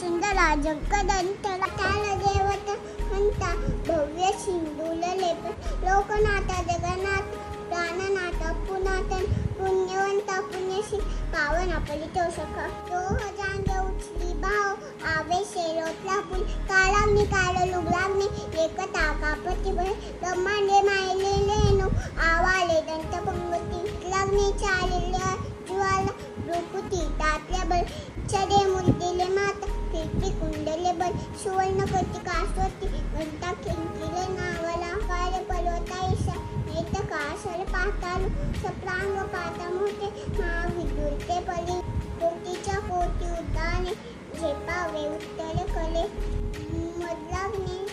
सुंदरा काल देवत हंता भव्य सिंधूल लेप लोकनाथा जगन्नाथ प्राणनाथ पुनातन पुण्यवंता पुण्यशी पावन आपली तोषक तो जांगे उचली भाव आवे शेरोतला फुल काळामनी काळ लुगलामनी एकता कापती ब्रह्मांडे कुंडले बल सुवर्ण कटी कासवती घंटा खिंकिले नावला काळे पलवता ईशा नेत कासर पाताल सप्रांग पाता मोठे महाविदुरते पली. कोटीच्या कोटी उद्दाने झेपावे उत्तर कले. मधलाग्नी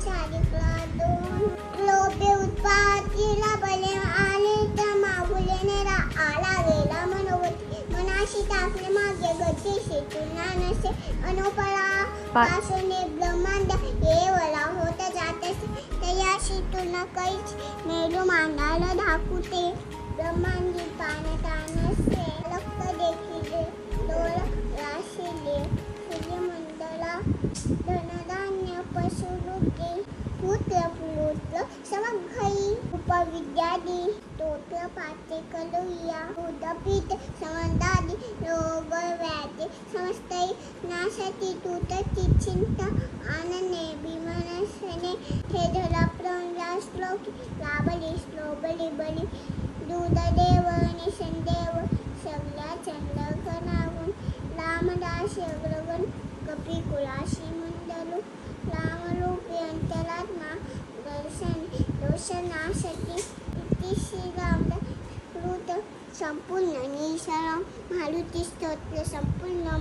चारिकला दोन. लोभे उत्पातीला बले आले त्या मागुले नेरा आला गेला मनोवती. मनाशी टाकले मागे गती शेतून नसे अनोपळा पा- पासूने ब्रह्मांड हे वला होत जातसे तया शेतून कैच मेलू मांडाला धाकुते ब्रह्मांडी पानतानसे लक्ष देखिले डोळ राशिले सूर्यमंडला धनधान्य पशुरुके पुत्र पुत्र समघई उपविद्यादी स्तोत्र पाते कलुया उदपीठ समंदादी रोग समस्तई नाशती तूत चिंत आनने विमनसने हे धरा प्रंजा श्लोकी लाभली श्लोबली बली दूधदेव निसंदेव सगळ्या चंद्रघनावून लामदाशी अग्रगण कपी कुळाशी मंडलू लामरूपी अंतरात्मा दर्शन दोषनाशती इति श्रीरामदा कृत संपूर्ण निशरम मारुती स्तोत्र संपूर्ण